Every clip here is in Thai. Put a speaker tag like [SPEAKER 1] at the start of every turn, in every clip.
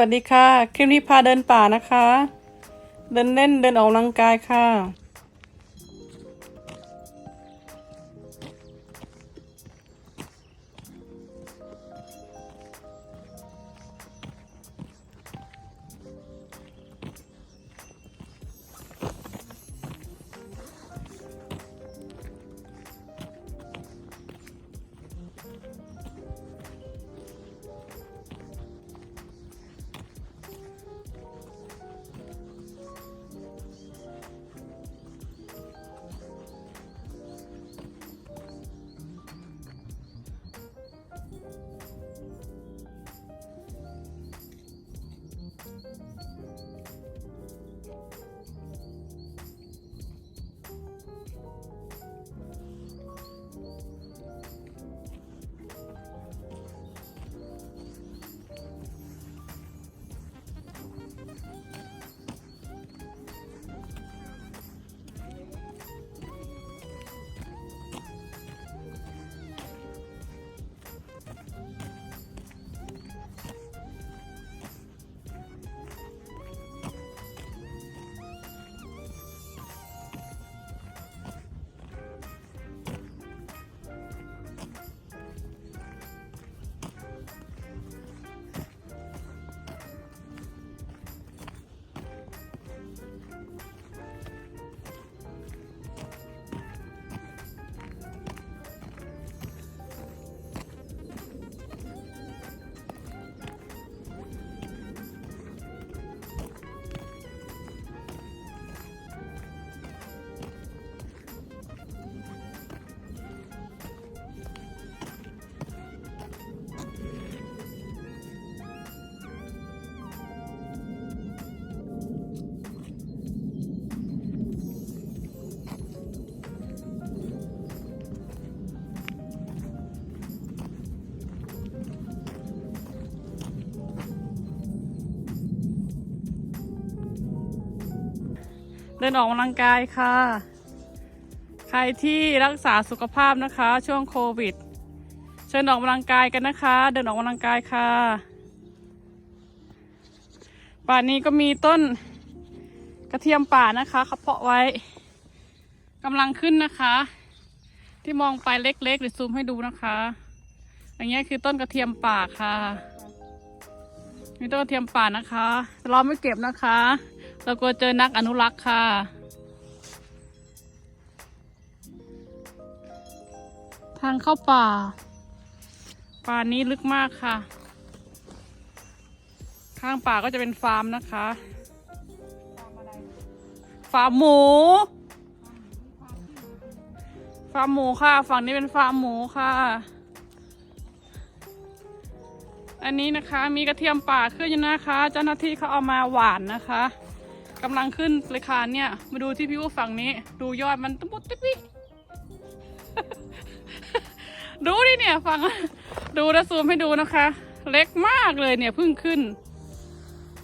[SPEAKER 1] วัสดีค่ะ คลิปนี้พาเดินป่านะคะ เดินเล่นเดินออกกำลังกายค่ะ เดินออกกำลังกายค่ะ ใครที่รักษาสุขภาพนะคะ ช่วงโควิด เชิญออกกำลังกายกันนะคะ เดินออกกำลังกายค่ะ ป่านนี้ก็มีต้นกระเทียมป่านะคะเขาเพาะไว้กำลังขึ้นนะคะ ที่มองไปเล็กๆเดี๋ยวซูมให้ดูนะคะอันนี้คือต้นกระเทียมป่าค่ะ มีต้นกระเทียมป่านะคะเราไม่เก็บนะคะ เรากลัวเจอนักอนุรักษ์ค่ะ ทางเข้าป่า ป่านี้ลึกมากค่ะ ข้างป่าก็จะเป็นฟาร์มนะคะ ฟาร์มหมู ฟาร์มหมูค่ะ ฝั่งนี้เป็นฟาร์มหมูค่ะ อันนี้นะคะมีกระเทียมป่าขึ้นอยู่นะคะ เจ้าหน้าที่เขาเอามาหวานนะคะ กำลังขึ้นเลยค่ะเนี่ย มาดูที่พี่ว่าฝั่งนี้ ดูยอดมันตะมุตะปิดูดิเนี่ยฟังดูนะซูมให้ดูนะคะ เล็กมากเลยเนี่ยเพิ่งขึ้น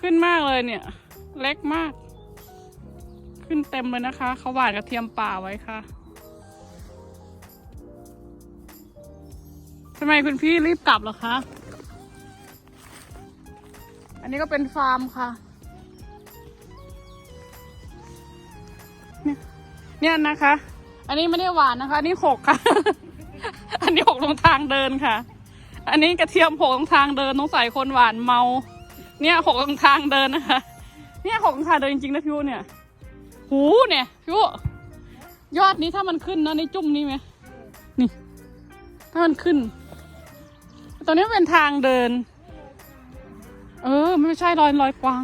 [SPEAKER 1] ขึ้นมากเลยเนี่ย เล็กมาก ขึ้นเต็มเลยนะคะเขาหวานกระเทียมป่าไว้ค่ะทำไมคุณพี่รีบกลับหรอคะ อันนี้ก็เป็นฟาร์มค่ะ เนี่ยเนี่ยนะคะ อันนี้ไม่ได้หวานนะคะ อันนี้หกค่ะ อันนี้หกลงทางเดินค่ะ อันนี้กระเทียมหกลงทางเดินต้องใส่คนหวานเมา เนี่ยหกลงทางเดินนะคะ เนี่ยหกลงทางเดินจริงๆนะพี่วเนี่ย หูเนี่ยพี่วยอดนี้ถ้ามันขึ้นนะในจุ่มนี้ไหมนี่ ถ้ามันขึ้นตรงนี้เป็นทางเดิน เออ ไม่ใช่รอยรอยกวาง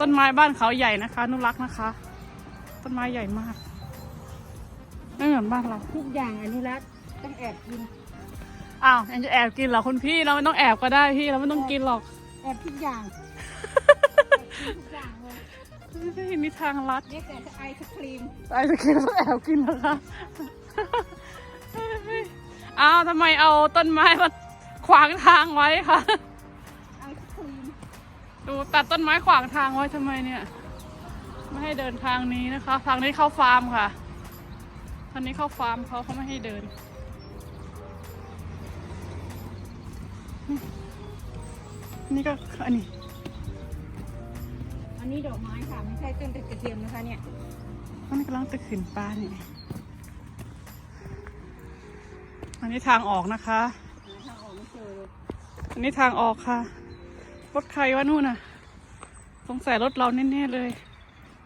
[SPEAKER 1] ต้นไม้บ้านเขาใหญ่นะคะ นุรักษ์นะคะ ต้นไม้ใหญ่มากไม่เหมือนบ้านเรา
[SPEAKER 2] ทุกอย่างอนุรักษ์ต้องแอบกิน
[SPEAKER 1] อ้าวยังจะแอบกินเหรอคุณพี่เราไม่ต้องแอบก็ได้พี่เราไม่ต้องกินหรอก
[SPEAKER 2] แอบทุกอย่างแอบกินทุกอย่างเลย
[SPEAKER 1] นี่นี่ทางลัด
[SPEAKER 2] เรียกแต่ไอศครีม
[SPEAKER 1] ไอ้สกินต้องแอบกินเหรอคะอ้าวทำไมเอาต้นไม้มาขวางทางไว้คะ
[SPEAKER 2] ไอศครีม
[SPEAKER 1] ดูตัดต้นไม้ขวางทางไว้ทำไมเนี่ย ไม่ให้เดินทางนี้นะคะ ทางนี้เข้าฟาร์มค่ะทางนี้เข้าฟาร์มเขาเขาไม่ให้เดิน นี่ก็อันนี้
[SPEAKER 2] อันนี้ดอกไม้ค่ะ ไม่ใช่ต้นตะเคียนนะคะเนี่ย
[SPEAKER 1] มันกำลังจะขึ้นปลานี่อันนี้ทางออกนะคะ
[SPEAKER 2] หาทางออกไม่เจอเลย
[SPEAKER 1] อันนี้ทางออกค่ะ รถใครวะนู่นน่ะ สงสัยรถเราแน่ๆเลย